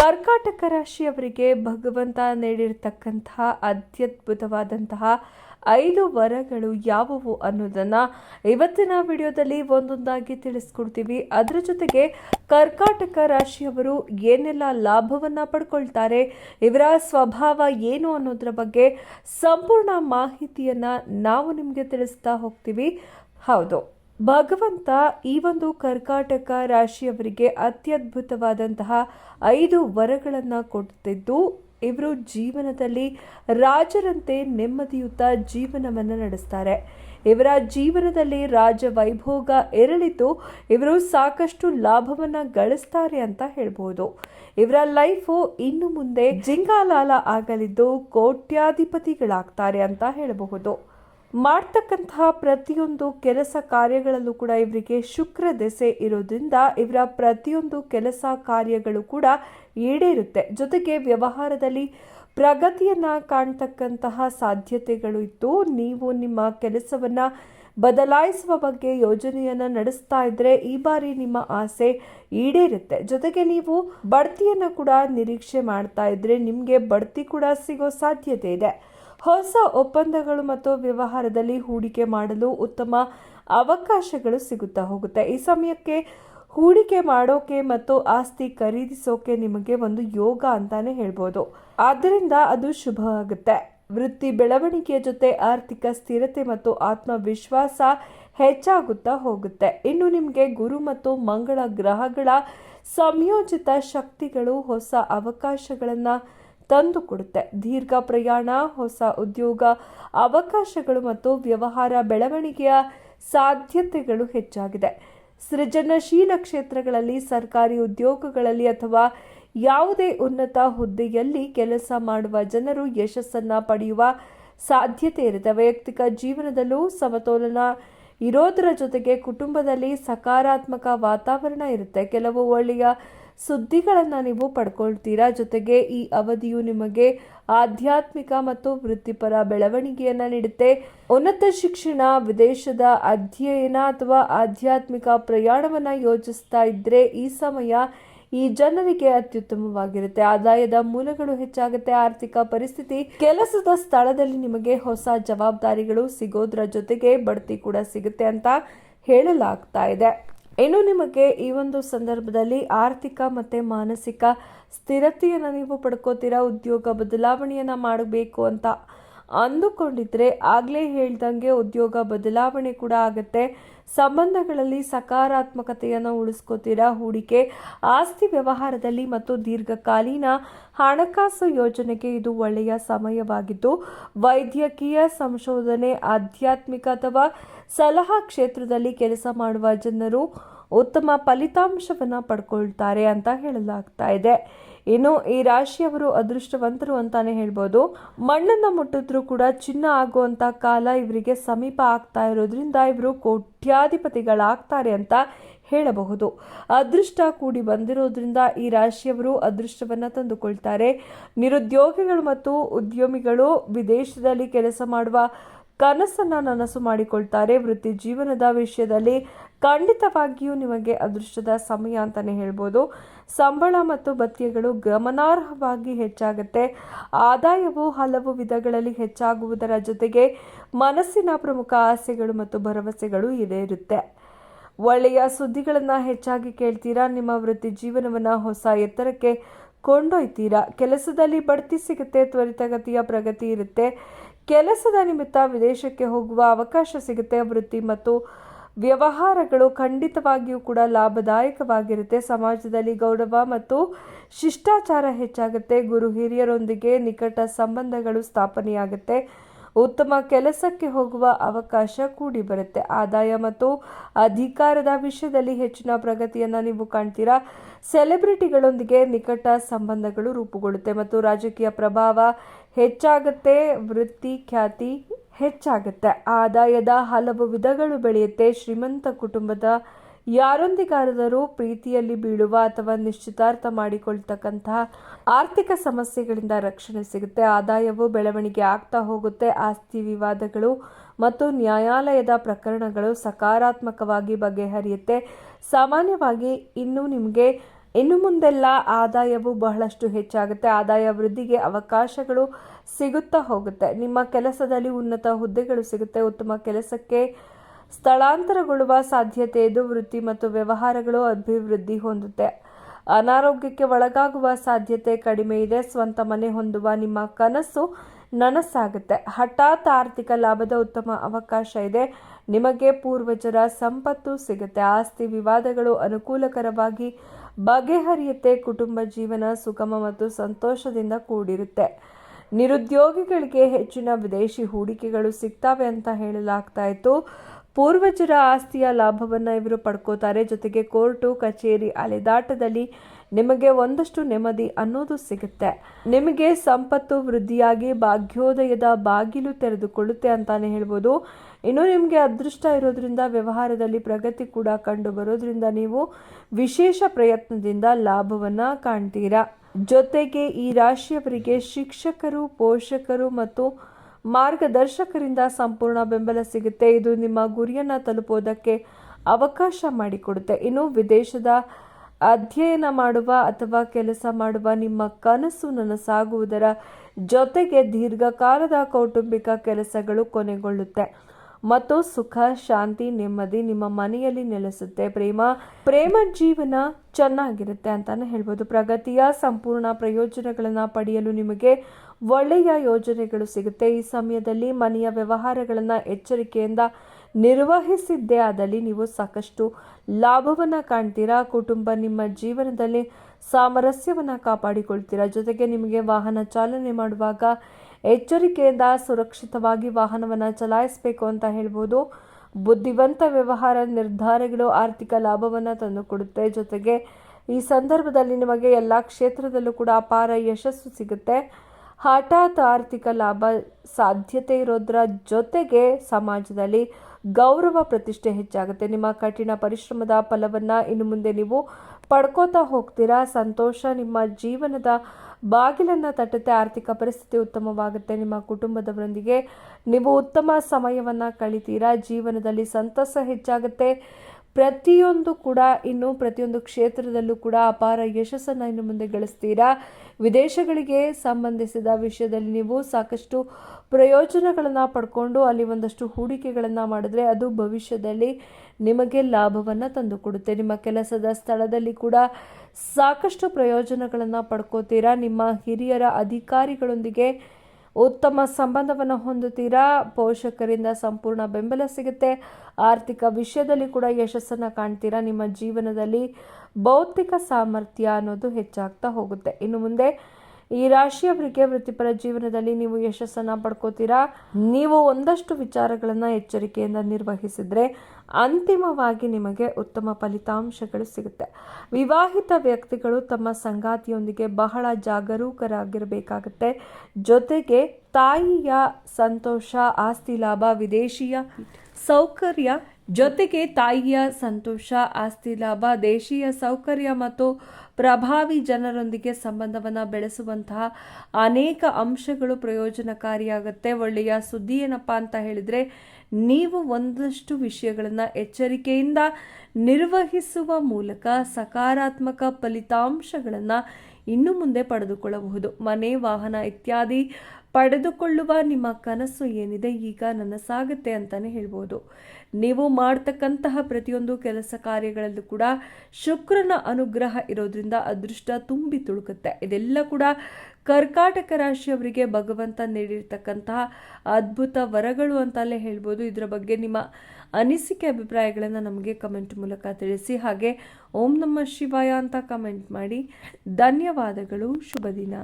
ಕರ್ಕಾಟಕ ರಾಶಿಯವರಿಗೆ ಭಗವಂತ ನೀಡಿರ್ತಕ್ಕಂತಹ ಅತ್ಯದ್ಭುತವಾದಂತಹ ಐದು ವರಗಳು ಯಾವುವು ಅನ್ನೋದನ್ನು ಇವತ್ತಿನ ವಿಡಿಯೋದಲ್ಲಿ ಒಂದೊಂದಾಗಿ ತಿಳಿಸ್ಕೊಡ್ತೀವಿ. ಅದರ ಜೊತೆಗೆ ಕರ್ಕಾಟಕ ರಾಶಿಯವರು ಏನೆಲ್ಲ ಲಾಭವನ್ನು ಪಡ್ಕೊಳ್ತಾರೆ, ಇವರ ಸ್ವಭಾವ ಏನು ಅನ್ನೋದ್ರ ಬಗ್ಗೆ ಸಂಪೂರ್ಣ ಮಾಹಿತಿಯನ್ನು ನಾವು ನಿಮಗೆ ತಿಳಿಸ್ತಾ ಹೋಗ್ತೀವಿ. ಹೌದು. ಭಗವಂತ ಈ ಒಂದು ಕರ್ಕಾಟಕ ರಾಶಿಯವರಿಗೆ ಅತ್ಯದ್ಭುತವಾದಂತಹ ಐದು ವರಗಳನ್ನು ಕೊಡ್ತಿದ್ದು, ಇವರು ಜೀವನದಲ್ಲಿ ರಾಜರಂತೆ ನೆಮ್ಮದಿಯುತ ಜೀವನವನ್ನು ನಡೆಸ್ತಾರೆ. ಇವರ ಜೀವನದಲ್ಲಿ ರಾಜ ವೈಭೋಗ ಎರಳಿತು ಇವರು ಸಾಕಷ್ಟು ಲಾಭವನ್ನು ಗಳಿಸ್ತಾರೆ ಅಂತ ಹೇಳ್ಬೋದು. ಇವರ ಲೈಫು ಇನ್ನು ಮುಂದೆ ಜಿಂಗಾಲಾಲ ಆಗಲಿದ್ದು ಕೋಟ್ಯಾಧಿಪತಿಗಳಾಗ್ತಾರೆ ಅಂತ ಹೇಳಬಹುದು. ಮಾಡ್ತಕ್ಕಂತಹ ಪ್ರತಿಯೊಂದು ಕೆಲಸ ಕಾರ್ಯಗಳಲ್ಲೂ ಕೂಡ ಇವರಿಗೆ ಶುಕ್ರ ದೆಸೆ ಇರೋದ್ರಿಂದ ಇವರ ಪ್ರತಿಯೊಂದು ಕೆಲಸ ಕಾರ್ಯಗಳು ಕೂಡ ಈಡೇರುತ್ತೆ. ಜೊತೆಗೆ ವ್ಯವಹಾರದಲ್ಲಿ ಪ್ರಗತಿಯನ್ನ ಕಾಣ್ತಕ್ಕಂತಹ ಸಾಧ್ಯತೆಗಳು ಇತ್ತು ನೀವು ನಿಮ್ಮ ಕೆಲಸವನ್ನ ಬದಲಾಯಿಸುವ ಬಗ್ಗೆ ಯೋಜನೆಯನ್ನ ನಡೆಸ್ತಾ ಇದ್ದರೆ ಈ ಬಾರಿ ನಿಮ್ಮ ಆಸೆ ಈಡೇರುತ್ತೆ. ಜೊತೆಗೆ ನೀವು ಬಡ್ತಿಯನ್ನು ಕೂಡ ನಿರೀಕ್ಷೆ ಮಾಡ್ತಾ ಇದ್ರೆ ನಿಮಗೆ ಬಡ್ತಿ ಕೂಡ ಸಿಗೋ ಸಾಧ್ಯತೆ ಇದೆ. ಹೊಸ ಒಪ್ಪಂದಗಳು ಮತ್ತು ವ್ಯವಹಾರದಲ್ಲಿ ಹೂಡಿಕೆ ಮಾಡಲು ಉತ್ತಮ ಅವಕಾಶಗಳು ಸಿಗುತ್ತಾ ಹೋಗುತ್ತೆ. ಈ ಸಮಯಕ್ಕೆ ಹೂಡಿಕೆ ಮಾಡೋಕೆ ಮತ್ತು ಆಸ್ತಿ ಖರೀದಿಸೋಕೆ ನಿಮಗೆ ಒಂದು ಯೋಗ ಅಂತಾನೆ ಹೇಳ್ಬೋದು. ಆದ್ದರಿಂದ ಅದು ಶುಭ ಆಗುತ್ತೆ ವೃತ್ತಿ ಬೆಳವಣಿಗೆಯ ಜೊತೆ ಆರ್ಥಿಕ ಸ್ಥಿರತೆ ಮತ್ತು ಆತ್ಮವಿಶ್ವಾಸ ಹೆಚ್ಚಾಗುತ್ತಾ ಹೋಗುತ್ತೆ. ಇನ್ನು ನಿಮಗೆ ಗುರು ಮತ್ತು ಮಂಗಳ ಗ್ರಹಗಳ ಸಂಯೋಜಿತ ಶಕ್ತಿಗಳು, ಹೊಸ ಅವಕಾಶಗಳನ್ನು ತಂದು ಕೊಡುತ್ತೆ. ದೀರ್ಘ ಪ್ರಯಾಣ, ಹೊಸ ಉದ್ಯೋಗ, ಅವಕಾಶಗಳು ಮತ್ತು ವ್ಯವಹಾರ ಬೆಳವಣಿಗೆಯ ಸಾಧ್ಯತೆಗಳು ಹೆಚ್ಚಾಗಿದೆ. ಸೃಜನಶೀಲ ಕ್ಷೇತ್ರಗಳಲ್ಲಿ, ಸರ್ಕಾರಿ ಉದ್ಯೋಗಗಳಲ್ಲಿ ಅಥವಾ ಯಾವುದೇ ಉನ್ನತ ಹುದ್ದೆಯಲ್ಲಿ ಕೆಲಸ ಮಾಡುವ ಜನರು ಯಶಸ್ಸನ್ನು ಪಡೆಯುವ ಸಾಧ್ಯತೆ ಇರುತ್ತೆ. ವೈಯಕ್ತಿಕ ಜೀವನದಲ್ಲೂ ಸಮತೋಲನ ಇರೋದರ ಜೊತೆಗೆ ಕುಟುಂಬದಲ್ಲಿ ಸಕಾರಾತ್ಮಕ ವಾತಾವರಣ ಇರುತ್ತೆ. ಕೆಲವು ಒಳ್ಳೆಯ ಸುದ್ದಿಗಳನ್ನು ನೀವು ಪಡ್ಕೊಳ್ತೀರಾ? ಜೊತೆಗೆ ಈ ಅವಧಿಯು ನಿಮಗೆ ಆಧ್ಯಾತ್ಮಿಕ ಮತ್ತು ವೃತ್ತಿಪರ ಬೆಳವಣಿಗೆಯನ್ನು ನೀಡುತ್ತೆ. ಉನ್ನತ ಶಿಕ್ಷಣ ವಿದೇಶದ ಅಧ್ಯಯನ ಅಥವಾ ಆಧ್ಯಾತ್ಮಿಕ ಪ್ರಯಾಣವನ್ನು ಯೋಜಿಸ್ತಾ ಇದ್ದರೆ ಈ ಸಮಯ ಈ ಜನರಿಗೆ ಅತ್ಯುತ್ತಮವಾಗಿರುತ್ತೆ. ಆದಾಯದ ಮೂಲಗಳು ಹೆಚ್ಚಾಗುತ್ತೆ. ಆರ್ಥಿಕ ಪರಿಸ್ಥಿತಿ ಕೆಲಸದ ಸ್ಥಳದಲ್ಲಿ ನಿಮಗೆ ಹೊಸ ಜವಾಬ್ದಾರಿಗಳು ಸಿಗೋದ್ರ ಜೊತೆಗೆ ಬಡ್ತಿ ಕೂಡ ಸಿಗುತ್ತೆ ಅಂತ ಹೇಳಲಾಗ್ತಾ ಇದೆ. ಇನ್ನು ನಿಮಗೆ ಈ ಒಂದು ಸಂದರ್ಭದಲ್ಲಿ ಆರ್ಥಿಕ ಮತ್ತು ಮಾನಸಿಕ ಸ್ಥಿರತೆಯನ್ನು ನೀವು ಪಡ್ಕೋತೀರಾ, ಉದ್ಯೋಗ ಬದಲಾವಣೆಯನ್ನು ಮಾಡಬೇಕು ಅಂತ ಅಂದುಕೊಂಡಿದ್ರೆ ಆಗಲೇ ಹೇಳ್ದಂಗೆ ಉದ್ಯೋಗ ಬದಲಾವಣೆ ಕೂಡ ಆಗುತ್ತೆ. ಸಂಬಂಧಗಳಲ್ಲಿ ಸಕಾರಾತ್ಮಕತೆಯನ್ನು ಉಳಿಸ್ಕೋತೀರಾ? ಹೂಡಿಕೆ, ಆಸ್ತಿ ವ್ಯವಹಾರದಲ್ಲಿ ಮತ್ತು ದೀರ್ಘಕಾಲೀನ ಹಣಕಾಸು ಯೋಜನೆಗೆ ಇದು ಒಳ್ಳೆಯ ಸಮಯವಾಗಿದ್ದು, ವೈದ್ಯಕೀಯ ಸಂಶೋಧನೆ, ಆಧ್ಯಾತ್ಮಿಕ ಅಥವಾ ಸಲಹಾ ಕ್ಷೇತ್ರದಲ್ಲಿ ಕೆಲಸ ಮಾಡುವ ಜನರು ಉತ್ತಮ ಫಲಿತಾಂಶವನ್ನು ಪಡ್ಕೊಳ್ತಾರೆ ಅಂತ ಹೇಳಲಾಗ್ತಾ ಇದೆ. ಇನ್ನು ಈ ರಾಶಿಯವರು ಅದೃಷ್ಟವಂತರು ಅಂತಾನೆ ಹೇಳ್ಬೋದು. ಮಣ್ಣನ್ನ ಮುಟ್ಟಿದ್ರು ಕೂಡ ಚಿನ್ನ ಆಗುವಂತ ಕಾಲ ಇವರಿಗೆ ಸಮೀಪ ಆಗ್ತಾ ಇರೋದ್ರಿಂದ ಇವರು ಕೋಟ್ಯಾಧಿಪತಿಗಳಾಗ್ತಾರೆ ಅಂತ ಹೇಳಬಹುದು. ಅದೃಷ್ಟ ಕೂಡಿ ಬಂದಿರೋದ್ರಿಂದ ಈ ರಾಶಿಯವರು ಅದೃಷ್ಟವನ್ನ ತಂದುಕೊಳ್ತಾರೆ. ನಿರುದ್ಯೋಗಿಗಳು ಮತ್ತು ಉದ್ಯಮಿಗಳು ವಿದೇಶದಲ್ಲಿ ಕೆಲಸ ಮಾಡುವ ಕನಸನ್ನ ನನಸು ಮಾಡಿಕೊಳ್ತಾರೆ ವೃತ್ತಿ ಜೀವನದ ವಿಷಯದಲ್ಲಿ. ಖಂಡಿತವಾಗಿಯೂ ನಿಮಗೆ ಅದೃಷ್ಟದ ಸಮಯ ಅಂತಲೇ ಹೇಳ್ಬೋದು. ಸಂಬಳ ಮತ್ತು ಭತ್ಯೆಗಳು ಗಮನಾರ್ಹವಾಗಿ ಹೆಚ್ಚಾಗುತ್ತೆ. ಆದಾಯವು ಹಲವು ವಿಧಗಳಲ್ಲಿ ಹೆಚ್ಚಾಗುವುದರ ಜೊತೆಗೆ ಮನಸ್ಸಿನ ಪ್ರಮುಖ ಆಸೆಗಳು ಮತ್ತು ಭರವಸೆಗಳು ಇದೇ ಇರುತ್ತೆ. ಒಳ್ಳೆಯ ಸುದ್ದಿಗಳನ್ನು ಹೆಚ್ಚಾಗಿ ಕೇಳ್ತೀರಾ? ನಿಮ್ಮ ವೃತ್ತಿ ಜೀವನವನ್ನು ಹೊಸ ಎತ್ತರಕ್ಕೆ ಕೊಂಡೊಯ್ತೀರಾ? ಕೆಲಸದಲ್ಲಿ ಬಡ್ತಿ ಸಿಗುತ್ತೆ, ತ್ವರಿತಗತಿಯ ಪ್ರಗತಿ ಇರುತ್ತೆ. ಕೆಲಸದ ನಿಮಿತ್ತ ವಿದೇಶಕ್ಕೆ ಹೋಗುವ ಅವಕಾಶ ಸಿಗುತ್ತೆ, ವೃತ್ತಿ ಮತ್ತು ವ್ಯವಹಾರಗಳು ಖಂಡಿತವಾಗಿಯೂ ಕೂಡ ಲಾಭದಾಯಕವಾಗಿರುತ್ತೆ. ಸಮಾಜದಲ್ಲಿ ಗೌರವ ಮತ್ತು ಶಿಷ್ಟಾಚಾರ ಹೆಚ್ಚಾಗುತ್ತೆ. ಗುರು ಹಿರಿಯರೊಂದಿಗೆ ನಿಕಟ ಸಂಬಂಧಗಳು ಸ್ಥಾಪನೆಯಾಗುತ್ತೆ. ಉತ್ತಮ ಕೆಲಸಕ್ಕೆ ಹೋಗುವ ಅವಕಾಶ ಕೂಡಿ ಬರುತ್ತೆ. ಆದಾಯ ಮತ್ತು ಅಧಿಕಾರದ ವಿಷಯದಲ್ಲಿ ಹೆಚ್ಚಿನ ಪ್ರಗತಿಯನ್ನು ನೀವು ಕಾಣ್ತೀರಾ? ಸೆಲೆಬ್ರಿಟಿಗಳೊಂದಿಗೆ ನಿಕಟ ಸಂಬಂಧಗಳು ರೂಪುಗೊಳ್ಳುತ್ತೆ ಮತ್ತು ರಾಜಕೀಯ ಪ್ರಭಾವ ಹೆಚ್ಚಾಗುತ್ತೆ, ವೃತ್ತಿ ಖ್ಯಾತಿ ಹೆಚ್ಚಾಗುತ್ತೆ. ಆದಾಯದ ಹಲವು ವಿಧಗಳು ಬೆಳೆಯುತ್ತೆ. ಶ್ರೀಮಂತ ಕುಟುಂಬದ ಯಾರೊಂದಿಗಾದರೂ ಪ್ರೀತಿಯಲ್ಲಿ ಬೀಳುವ ಅಥವಾ ನಿಶ್ಚಿತಾರ್ಥ ಮಾಡಿಕೊಳ್ತಕ್ಕಂತಹ ಆರ್ಥಿಕ ಸಮಸ್ಯೆಗಳಿಂದ ರಕ್ಷಣೆ ಸಿಗುತ್ತೆ. ಆದಾಯವು ಬೆಳವಣಿಗೆ ಆಗ್ತಾ ಹೋಗುತ್ತೆ. ಆಸ್ತಿ ವಿವಾದಗಳು ಮತ್ತು ನ್ಯಾಯಾಲಯದ ಪ್ರಕರಣಗಳು ಸಕಾರಾತ್ಮಕವಾಗಿ ಬಗೆಹರಿಯುತ್ತೆ. ಸಾಮಾನ್ಯವಾಗಿ ಇನ್ನು ನಿಮಗೆ ಇನ್ನು ಮುಂದೆಲ್ಲ ಆದಾಯವು ಬಹಳಷ್ಟು ಹೆಚ್ಚಾಗುತ್ತೆ. ಆದಾಯ ವೃದ್ಧಿಗೆ ಅವಕಾಶಗಳು ಸಿಗುತ್ತಾ ಹೋಗುತ್ತೆ. ನಿಮ್ಮ ಕೆಲಸದಲ್ಲಿ ಉನ್ನತ ಹುದ್ದೆಗಳು ಸಿಗುತ್ತೆ. ಉತ್ತಮ ಕೆಲಸಕ್ಕೆ ಸ್ಥಳಾಂತರಗೊಳ್ಳುವ ಸಾಧ್ಯತೆ ಇದು ವೃತ್ತಿ ಮತ್ತು ವ್ಯವಹಾರಗಳು ಅಭಿವೃದ್ಧಿ ಹೊಂದುತ್ತೆ. ಅನಾರೋಗ್ಯಕ್ಕೆ ಒಳಗಾಗುವ ಸಾಧ್ಯತೆ ಕಡಿಮೆ ಇದೆ. ಸ್ವಂತ ಮನೆ ಹೊಂದುವ ನಿಮ್ಮ ಕನಸು ನನಸಾಗುತ್ತೆ. ಹಠಾತ್ ಆರ್ಥಿಕ ಲಾಭದ ಉತ್ತಮ ಅವಕಾಶ ಇದೆ. ನಿಮಗೆ ಪೂರ್ವಜರ ಸಂಪತ್ತು ಸಿಗುತ್ತೆ. ಆಸ್ತಿ ವಿವಾದಗಳು ಅನುಕೂಲಕರವಾಗಿ ಬಗೆಹರಿಯುತ್ತೆ. ಕುಟುಂಬ ಜೀವನ ಸುಗಮ ಮತ್ತು ಸಂತೋಷದಿಂದ ಕೂಡಿರುತ್ತೆ. ನಿರುದ್ಯೋಗಿಗಳಿಗೆ ಹೆಚ್ಚಿನ ವಿದೇಶಿ ಹೂಡಿಕೆಗಳು ಸಿಗ್ತವೆ ಅಂತ ಹೇಳಲಾಗ್ತಾ ಇತ್ತು. ಪೂರ್ವಜರ ಆಸ್ತಿಯ ಲಾಭವನ್ನು ಇವರು ಪಡ್ಕೋತಾರೆ. ಜೊತೆಗೆ ಕೋರ್ಟು, ಕಚೇರಿ ಅಲೆದಾಟದಲ್ಲಿ ನಿಮಗೆ ಒಂದಷ್ಟು ನೆಮ್ಮದಿ ಅನ್ನೋದು ಸಿಗುತ್ತೆ. ನಿಮಗೆ ಸಂಪತ್ತು ವೃದ್ಧಿಯಾಗಿ ಭಾಗ್ಯೋದಯದ ಬಾಗಿಲು ತೆರೆದುಕೊಳ್ಳುತ್ತೆ ಅಂತಾನೆ ಹೇಳ್ಬೋದು. ಇನ್ನು ನಿಮಗೆ ಅದೃಷ್ಟ ಇರೋದ್ರಿಂದ, ವ್ಯವಹಾರದಲ್ಲಿ ಪ್ರಗತಿ ಕೂಡ ಕಂಡು ಬರೋದ್ರಿಂದ ನೀವು ವಿಶೇಷ ಪ್ರಯತ್ನದಿಂದ ಲಾಭವನ್ನ ಕಾಣ್ತೀರಾ. ಜೊತೆಗೆ ಈ ರಾಶಿಯವರಿಗೆ ಶಿಕ್ಷಕರು, ಪೋಷಕರು ಮತ್ತು ಮಾರ್ಗದರ್ಶಕರಿಂದ ಸಂಪೂರ್ಣ ಬೆಂಬಲ ಸಿಗುತ್ತೆ. ಇದು ನಿಮ್ಮ ಗುರಿಯನ್ನು ತಲುಪೋದಕ್ಕೆ ಅವಕಾಶ ಮಾಡಿಕೊಡುತ್ತೆ. ಇನ್ನು ವಿದೇಶದ ಅಧ್ಯಯನ ಮಾಡುವ ಅಥವಾ ಕೆಲಸ ಮಾಡುವ ನಿಮ್ಮ ಕನಸು ನನಸಾಗುವುದರ ಜೊತೆಗೆ ದೀರ್ಘಕಾಲದ ಕೌಟುಂಬಿಕ ಕೆಲಸಗಳು ಕೊನೆಗೊಳ್ಳುತ್ತೆ. ಮತ್ತು ಸುಖ, ಶಾಂತಿ, ನೆಮ್ಮದಿ ನಿಮ್ಮ ಮನೆಯಲ್ಲಿ ನೆಲೆಸುತ್ತೆ. ಪ್ರೇಮ ಪ್ರೇಮ ಜೀವನ ಚೆನ್ನಾಗಿರುತ್ತೆ ಅಂತಾನೆ ಹೇಳ್ಬೋದು. ಪ್ರಗತಿಯ ಸಂಪೂರ್ಣ ಪ್ರಯೋಜನಗಳನ್ನು ಪಡೆಯಲು ನಿಮಗೆ ಒಳ್ಳೆಯ ಯೋಜನೆಗಳು ಸಿಗುತ್ತೆ. ಈ ಸಮಯದಲ್ಲಿ ಮನೆಯ ವ್ಯವಹಾರಗಳನ್ನು ಎಚ್ಚರಿಕೆಯಿಂದ ನಿರ್ವಹಿಸಿದ್ದೇ ಆದಲ್ಲಿ ನೀವು ಸಾಕಷ್ಟು ಲಾಭವನ್ನು ಕಾಣ್ತೀರಾ? ಕುಟುಂಬ ನಿಮ್ಮ ಜೀವನದಲ್ಲಿ ಸಾಮರಸ್ಯವನ್ನು ಕಾಪಾಡಿಕೊಳ್ತೀರಾ? ಜೊತೆಗೆ ನಿಮಗೆ ವಾಹನ ಚಾಲನೆ ಮಾಡುವಾಗ ಎಚ್ಚರಿಕೆಯಿಂದ ಸುರಕ್ಷಿತವಾಗಿ ವಾಹನವನ್ನು ಚಲಾಯಿಸಬೇಕು ಅಂತ ಹೇಳ್ಬೋದು. ಬುದ್ಧಿವಂತ ವ್ಯವಹಾರ, ನಿರ್ಧಾರಗಳು ಆರ್ಥಿಕ ಲಾಭವನ್ನು ತಂದುಕೊಡುತ್ತೆ. ಜೊತೆಗೆ ಈ ಸಂದರ್ಭದಲ್ಲಿ ನಿಮಗೆ ಎಲ್ಲ ಕ್ಷೇತ್ರದಲ್ಲೂ ಕೂಡ ಅಪಾರ ಯಶಸ್ಸು ಸಿಗುತ್ತೆ. ಹಠಾತ್ ಆರ್ಥಿಕ ಲಾಭ ಸಾಧ್ಯತೆ ಇರೋದ್ರ ಜೊತೆಗೆ ಸಮಾಜದಲ್ಲಿ ಗೌರವ ಪ್ರತಿಷ್ಠೆ ಹೆಚ್ಚಾಗುತ್ತೆ. ನಿಮ್ಮ ಕಠಿಣ ಪರಿಶ್ರಮದ ಫಲವನ್ನು ಇನ್ನು ಮುಂದೆ ನೀವು ಪಡ್ಕೋತಾ ಹೋಗ್ತೀರಾ? ಸಂತೋಷ ನಿಮ್ಮ ಜೀವನದ ಬಾಗಿಲನ್ನು ತಟ್ಟುತ್ತೆ, ಆರ್ಥಿಕ ಪರಿಸ್ಥಿತಿ ಉತ್ತಮವಾಗುತ್ತೆ. ನಿಮ್ಮ ಕುಟುಂಬದವರೊಂದಿಗೆ ನೀವು ಉತ್ತಮ ಸಮಯವನ್ನು ಕಳಿತೀರಾ? ಜೀವನದಲ್ಲಿ ಸಂತಸ ಹೆಚ್ಚಾಗುತ್ತೆ. ಪ್ರತಿಯೊಂದು ಕೂಡ ಇನ್ನು ಪ್ರತಿಯೊಂದು ಕ್ಷೇತ್ರದಲ್ಲೂ ಕೂಡ ಅಪಾರ ಯಶಸ್ಸನ್ನು ಇನ್ನು ಮುಂದೆ ಗಳಿಸ್ತೀರಾ? ವಿದೇಶಗಳಿಗೆ ಸಂಬಂಧಿಸಿದ ವಿಷಯದಲ್ಲಿ ನೀವು ಸಾಕಷ್ಟು ಪ್ರಯೋಜನಗಳನ್ನು ಪಡ್ಕೊಂಡು ಅಲ್ಲಿ ಒಂದಷ್ಟು ಹೂಡಿಕೆಗಳನ್ನು ಮಾಡಿದ್ರೆ ಅದು ಭವಿಷ್ಯದಲ್ಲಿ ನಿಮಗೆ ಲಾಭವನ್ನು ತಂದುಕೊಡುತ್ತೆ. ನಿಮ್ಮ ಕೆಲಸದ ಸ್ಥಳದಲ್ಲಿ ಕೂಡ ಸಾಕಷ್ಟು ಪ್ರಯೋಜನಗಳನ್ನು ಪಡ್ಕೋತೀರಾ? ನಿಮ್ಮ ಹಿರಿಯರ ಅಧಿಕಾರಿಗಳೊಂದಿಗೆ ಉತ್ತಮ ಸಂಬಂಧವನ್ನು ಹೊಂದುತ್ತೀರಾ? ಪೋಷಕರಿಂದ ಸಂಪೂರ್ಣ ಬೆಂಬಲ ಸಿಗುತ್ತೆ. ಆರ್ಥಿಕ ವಿಷಯದಲ್ಲಿ ಕೂಡ ಯಶಸ್ಸನ್ನು ಕಾಣ್ತೀರಾ? ನಿಮ್ಮ ಜೀವನದಲ್ಲಿ ಭೌತಿಕ ಸಾಮರ್ಥ್ಯ ಅನ್ನೋದು ಹೆಚ್ಚಾಗ್ತಾ ಹೋಗುತ್ತೆ. ಇನ್ನು ಮುಂದೆ ಈ ರಾಶಿಯವರಿಗೆ ವೃತ್ತಿಪರ ಜೀವನದಲ್ಲಿ ನೀವು ಯಶಸ್ಸನ್ನು ಪಡ್ಕೋತೀರಾ? ನೀವು ಒಂದಷ್ಟು ವಿಚಾರಗಳನ್ನು ಎಚ್ಚರಿಕೆಯಿಂದ ನಿರ್ವಹಿಸಿದರೆ ಅಂತಿಮವಾಗಿ ನಿಮಗೆ ಉತ್ತಮ ಫಲಿತಾಂಶಗಳು ಸಿಗುತ್ತೆ. ವಿವಾಹಿತ ವ್ಯಕ್ತಿಗಳು ತಮ್ಮ ಸಂಗಾತಿಯೊಂದಿಗೆ ಬಹಳ ಜಾಗರೂಕರಾಗಿರಬೇಕಾಗತ್ತೆ. ಜೊತೆಗೆ ತಾಯಿಯ ಸಂತೋಷ, ಆಸ್ತಿ ಲಾಭ, ವಿದೇಶಿಯ ಸೌಕರ್ಯ ಜೊತೆಗೆ ತಾಯಿಯ ಸಂತೋಷ, ಆಸ್ತಿ ಲಾಭ, ದೇಶೀಯ ಸೌಕರ್ಯ ಮತ್ತು ಪ್ರಭಾವಿ ಜನರೊಂದಿಗೆ ಸಂಬಂಧವನ್ನು ಬೆಳೆಸುವಂತಹ ಅನೇಕ ಅಂಶಗಳು ಪ್ರಯೋಜನಕಾರಿಯಾಗುತ್ತೆ. ಒಳ್ಳೆಯ ಸುದ್ದಿ ಏನಪ್ಪ ಅಂತ ಹೇಳಿದರೆ, ನೀವು ಒಂದಷ್ಟು ವಿಷಯಗಳನ್ನು ಎಚ್ಚರಿಕೆಯಿಂದ ನಿರ್ವಹಿಸುವ ಮೂಲಕ ಸಕಾರಾತ್ಮಕ ಫಲಿತಾಂಶಗಳನ್ನು ಇನ್ನು ಮುಂದೆ ಪಡೆದುಕೊಳ್ಳಬಹುದು. ಮನೆ, ವಾಹನ ಇತ್ಯಾದಿ ಪಡೆದುಕೊಳ್ಳುವ ನಿಮ್ಮ ಕನಸು ಏನಿದೆ ಈಗ ನನ್ನ ಸಾಗುತ್ತೆ ಅಂತಲೇ ಹೇಳ್ಬೋದು. ನೀವು ಮಾಡ್ತಕ್ಕಂತಹ ಪ್ರತಿಯೊಂದು ಕೆಲಸ ಕಾರ್ಯಗಳಲ್ಲೂ ಕೂಡ ಶುಕ್ರನ ಅನುಗ್ರಹ ಇರೋದ್ರಿಂದ ಅದೃಷ್ಟ ತುಂಬಿ ತುಳುಕುತ್ತೆ. ಇದೆಲ್ಲ ಕೂಡ ಕರ್ಕಾಟಕ ರಾಶಿಯವರಿಗೆ ಭಗವಂತ ನೀಡಿರ್ತಕ್ಕಂತಹ ಅದ್ಭುತ ವರಗಳು ಅಂತಲೇ ಹೇಳ್ಬೋದು. ಇದರ ಬಗ್ಗೆ ನಿಮ್ಮ ಅನಿಸಿಕೆ ಅಭಿಪ್ರಾಯಗಳನ್ನು ನಮಗೆ ಕಮೆಂಟ್ ಮೂಲಕ ತಿಳಿಸಿ. ಹಾಗೆ ಓಂ ನಮ್ಮ ಶಿವಾಯ ಅಂತ ಕಮೆಂಟ್ ಮಾಡಿ. ಧನ್ಯವಾದಗಳು. ಶುಭ ದಿನ.